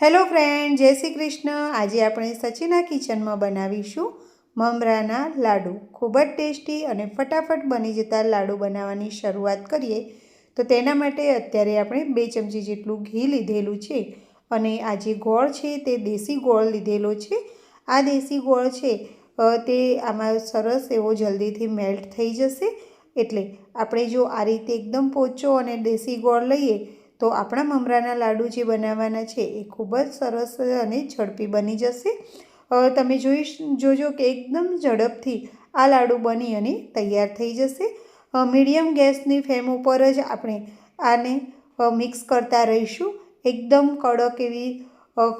Hello friend, જય શ્રી કૃષ્ણ. આજે આપણે સચિના કિચનમાં બનાવીશું મમરાના લાડુ. ખૂબ જ ટેસ્ટી અને ફટાફટ બની જતા લાડુ બનાવવાની શરૂઆત કરીએ. તો તેના માટે અત્યારે આપણે બે ચમચી જેટલું ઘી લીધેલું છે અને આ જે ગોળ છે તે દેશી ગોળ લીધેલો છે. આ દેશી ગોળ છે તે આમાં સરસ એવો જલ્દીથી મેલ્ટ થઈ જશે. એટલે આપણે જો આ રીતે એકદમ પોચો અને દેશી ગોળ લઈએ તો આપણા મમરાના લાડુ જે બનાવવાના છે એ ખૂબ જ સરસ અને ઝડપી બની જશે. તમે જોઈ જોજો કે એકદમ ઝડપથી આ લાડુ બની અને તૈયાર થઈ જશે. મીડિયમ ગેસની ફ્લેમ ઉપર જ આપણે આને મિક્સ કરતા રહીશું. એકદમ કડક એવી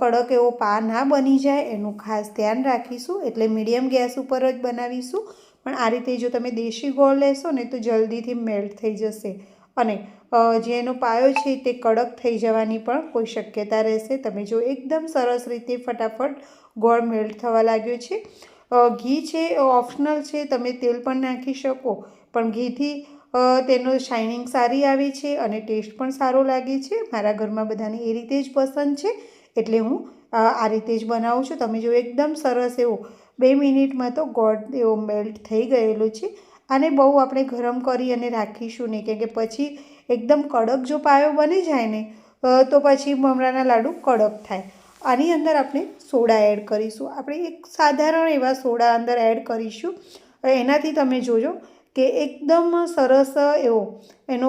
કડક એવો પા ના બની જાય એનું ખાસ ધ્યાન રાખીશું. એટલે મીડિયમ ગેસ ઉપર જ બનાવીશું. પણ આ રીતે જો તમે દેશી ગોળ લેશો ને તો જલ્દીથી મેલ્ટ થઈ જશે. અને જે એનો પાયો છે તે કડક થઈ જવાની પણ કોઈ શક્યતા રહેશે. તમે જો એકદમ સરસ રીતે ફટાફટ ગોળ મેલ્ટ થવા લાગ્યો છે. ઘી છે ઓપ્શનલ છે, તમે તેલ પણ નાખી શકો. પણ ઘીથી તેનો શાઇનિંગ સારી આવે છે અને ટેસ્ટ પણ સારો લાગે છે. મારા ઘરમાં બધાને એ રીતે જ પસંદ છે. એટલે હું આ રીતે જ બનાવું છું. તમે જો એકદમ સરસ એવો બે મિનિટમાં તો ગોળ એવો મેલ્ટ થઈ ગયેલો છે. આને બહુ આપણે ગરમ કરી અને રાખીશું નહીં કેમ કે પછી એકદમ કડક જો પાયો બની જાય ને તો પછી મમરાના લાડુ કડક થાય. આની અંદર આપણે સોડા એડ કરીશું. આપણે એક સાધારણ એવા સોડા અંદર એડ કરીશું. એનાથી તમે જોજો કે એકદમ સરસ એવો એનો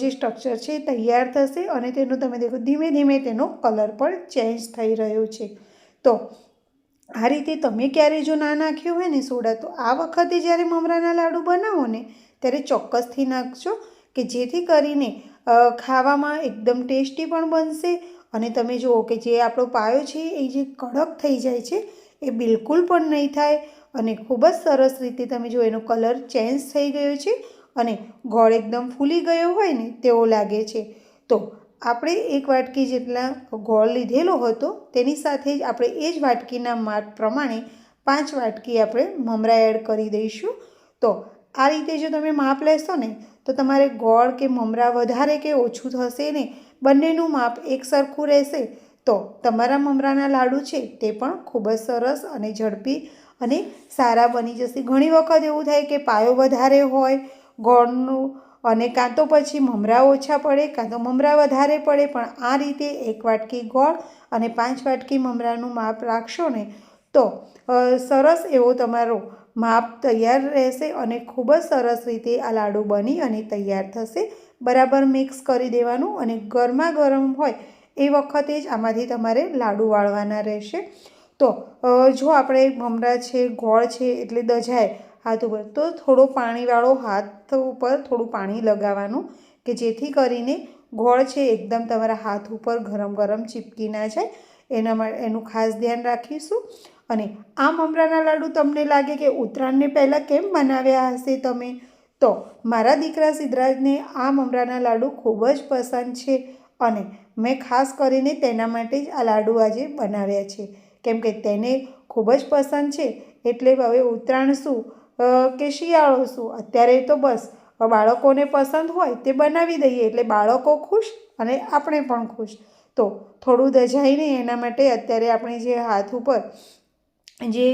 જે સ્ટ્રક્ચર છે તૈયાર થશે અને તેનો તમે દેખો, ધીમે ધીમે તેનો કલર પણ ચેન્જ થઈ રહ્યો છે. તો આ રીતે તમે ક્યારે જો ના નાખ્યો હોય ને સોડા, તો આ વખતે જ્યારે મમરાના લાડુ બનાવો ને, ત્યારે ચોક્કસથી નાખજો કે જેથી કરીને ખાવામાં એકદમ ટેસ્ટી પણ બનશે અને તમે જુઓ કે જે આપણો પાયો છે, એ જે કડક થઈ જાય છે, એ બિલકુલ પણ નહીં થાય અને ખૂબ જ સરસ રીતે તમે જો એનો કલર ચેન્જ થઈ ગયો છે અને ગોળ એકદમ ફૂલી ગયો હોય ને, તેવો લાગે છે. તો આપણે એક વાટકી જેટલા ગોળ લીધેલો હતો, તેની સાથે જ આપણે એ જ વાટકીના માપ પ્રમાણે પાંચ વાટકી આપણે મમરા એડ કરી દઈશું. તો આ રીતે જો તમે માપ લેશો ને, તો તમારે ગોળ કે મમરા વધારે કે ઓછું થશે ને, બંનેનું માપ એક સરખું રહેશે. તો તમારા મમરાના લાડુ છે તે પણ ખૂબ જ સરસ અને ઝડપી અને સારા બની જશે. ઘણી વખત એવું થાય કે પાયો વધારે હોય, ગોળનું અને કાં તો પછી મમરા ઓછા પડે, કાં તો મમરા વધારે પડે, પણ આ રીતે એક વાટકી ગોળ અને પાંચ વાટકી મમરાનું માપ રાખશો ને, તો સરસ એવો તમારો માપ તૈયાર રહેશે અને ખૂબ જ સરસ રીતે આ લાડુ બની અને તૈયાર થશે. બરાબર મિક્સ કરી દેવાનું અને ગરમા ગરમ હોય એ વખતે જ આમાંથી તમારે લાડુ વાળવાના રહેશે. તો જો આપણે મમરા છે, ગોળ છે, એટલે દજાય હાથ ઉપર. તો થોડો પાણીવાળો હાથ ઉપર થોડું પાણી લગાવવાનું કે જેથી કરીને ગોળ છે એકદમ તમારા હાથ ઉપર ગરમ ગરમ ચીપકી ના જાય. એના માટે એનું ખાસ ધ્યાન રાખીશું. અને આ મમરાના લાડુ તમને લાગે કે ઉત્તરાયણને પહેલાં કેમ બનાવ્યા હશે તમે? તો મારા દીકરા સિદ્ધરાજને આ મમરાના લાડુ ખૂબ જ પસંદ છે અને મેં ખાસ કરીને તેના માટે જ આ લાડુ આજે બનાવ્યા છે. કેમ કે તેને ખૂબ જ પસંદ છે. એટલે હવે ઉત્તરાયણ શું? કે શિયાળો શું? અત્યારે તો બસ બાળકોને પસંદ હોય તે બનાવી દઈએ એટલે બાળકો ખુશ અને આપણે પણ ખુશ. તો થોડું દજાઈને એના માટે અત્યારે આપણે જે હાથ ઉપર જે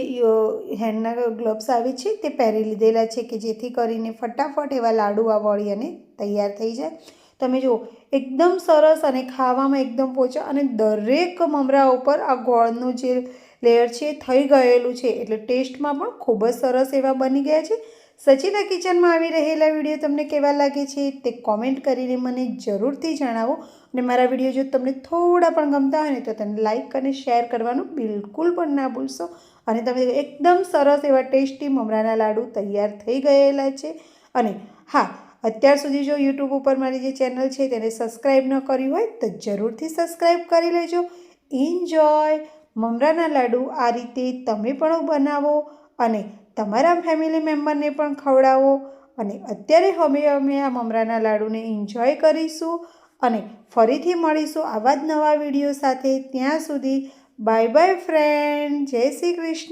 હેન્ડના ગ્લવ્સ આવે છે તે પહેરી લીધેલા છે કે જેથી કરીને ફટાફટ એવા લાડુ આ વળી અને તૈયાર થઈ જાય. તમે જુઓ, એકદમ સરસ અને ખાવામાં એકદમ પોચા અને દરેક મમરા ઉપર આ ગોળનું જે લેયર છે, થઈ ગયેલું છે. એટલે ટેસ્ટમાં પણ ખૂબ જ સરસ એવા બની ગયા છે. સચિના કિચનમાં આવી રહેલા વીડિયો તમને કેવા લાગે છે તે કોમેન્ટ કરીને મને જરૂરથી જણાવો. અને મારા વીડિયો જો તમને થોડા પણ ગમતા હોય ને તો તેને લાઇક અને શેર કરવાનું બિલકુલ પણ ના ભૂલશો. અને તમે એકદમ સરસ એવા ટેસ્ટી મમરાના લાડુ તૈયાર થઈ ગયેલા છે. અને હા, અત્યાર સુધી જો યુટ્યુબ ઉપર મારી જે ચેનલ છે તેને સબસ્ક્રાઈબ ન કરી હોય તો જરૂરથી સબસ્ક્રાઈબ કરી લેજો. ઇન્જોય મમરાના લાડુ આ રીતે તમે પણ બનાવો અને તમારા ફેમિલી મેમ્બરને પણ ખવડાવો. અને અત્યારે હવે અમે આ મમરાના લાડુને એન્જોય કરીશું અને ફરીથી મળીશું આવા જ નવા વીડિયો સાથે. ત્યાં સુધી બાય બાય ફ્રેન્ડ જય શ્રી કૃષ્ણ.